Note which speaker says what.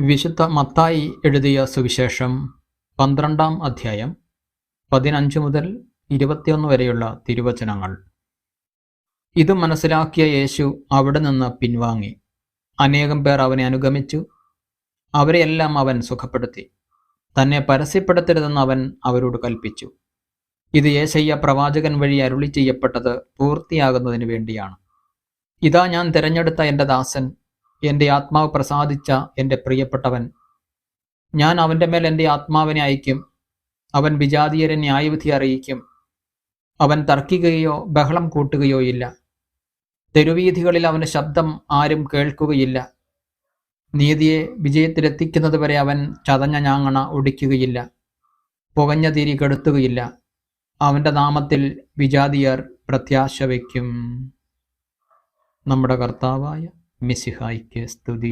Speaker 1: വിശുദ്ധ മത്തായി എഴുതിയ സുവിശേഷം പന്ത്രണ്ടാം അധ്യായം പതിനഞ്ച് മുതൽ ഇരുപത്തിയൊന്ന് വരെയുള്ള തിരുവചനങ്ങൾ. ഇത് മനസ്സിലാക്കിയ യേശു അവിടെ നിന്ന് പിൻവാങ്ങി. അനേകം പേർ അവനെ അനുഗമിച്ചു. അവരെയെല്ലാം അവൻ സുഖപ്പെടുത്തി. തന്നെ പരസ്യപ്പെടുത്തരുതെന്ന് അവൻ അവരോട് കൽപ്പിച്ചു. ഇത് യേശയ്യ പ്രവാചകൻ വഴി അരുളി ചെയ്യപ്പെട്ടത് പൂർത്തിയാകുന്നതിന് വേണ്ടിയാണ്. ഇതാ ഞാൻ തിരഞ്ഞെടുത്ത എന്റെ ദാസൻ എന്റെ ആത്മാവ് പ്രസാദിച്ച എന്റെ പ്രിയപ്പെട്ടവൻ. ഞാൻ അവന്റെ മേൽ എന്റെ ആത്മാവിനെ അയക്കും അവൻ വിജാതീയരെ ന്യായവിധി അറിയിക്കും. അവൻ തർക്കിക്കുകയോ ബഹളം കൂട്ടുകയോ ഇല്ല. തെരുവീഥികളിൽ അവന്റെ ശബ്ദം ആരും കേൾക്കുകയില്ല. നീതിയെ വിജയത്തിലെത്തിക്കുന്നത് വരെ അവൻ ചതഞ്ഞ ഞാങ്ങണ ഒടിക്കുകയില്ല. പുകഞ്ഞ തിരി കെടുത്തുകയില്ല. അവന്റെ നാമത്തിൽ വിജാതിയർ പ്രത്യാശ വയ്ക്കും. നമ്മുടെ കർത്താവായ മിസിഹായിക്ക് സ്തുതി.